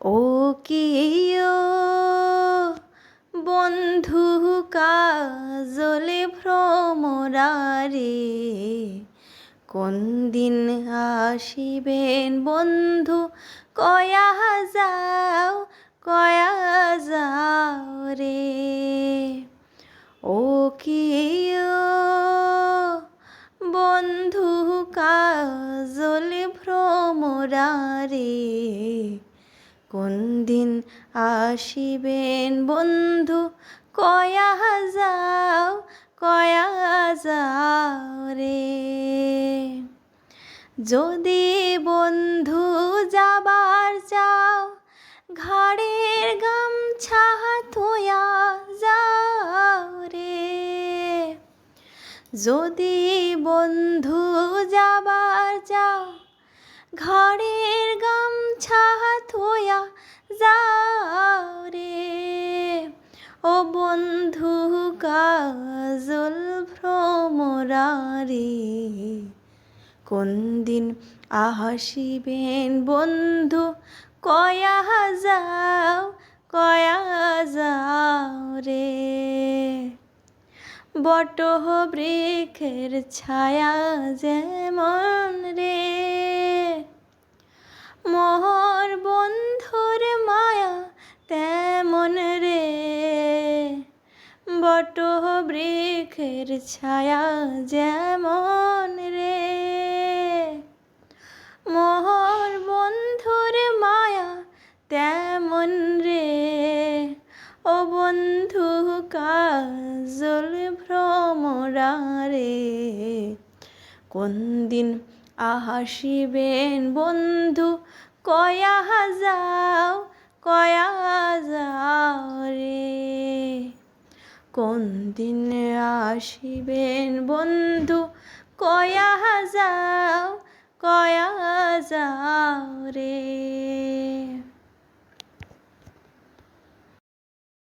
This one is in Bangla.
ও কিও বন্ধু কাজলে ভ্রমরারে? কোন দিন আসিবেন বন্ধু? কয়া যাও কয়া যাও রে। ও কিও বন্ধু কাজলে ভ্রমরারে? কোন দিন আসিবেন বন্ধু? কয়া যাও কয়া যাও রে। যদি বন্ধু যাবার যাও ঘাড়ের গামছা থুয়া যাও রে। যদি বন্ধু যাবার যাও ঘাড়ের গামছা থুয়া যাও রে। ও বন্ধু কাজল ভ্রমরারে, কোন দিন আহাসিবেন বন্ধু? কয়া যাও কয়া যাও রে। বট বৃক্ষের ছায়া যেমন রে বৃক্ষের ছায়া যেমন রে। মোহর বন্ধুর মায়া তেমন রে। ও বন্ধু, কাজল ভ্রমরারে, কোন দিন আসিবেন বন্ধু? কয়া যাও কয়া যাও। রে কোন দিন আসিবেন বন্ধু? কয়া যাও কয়া যাও রে।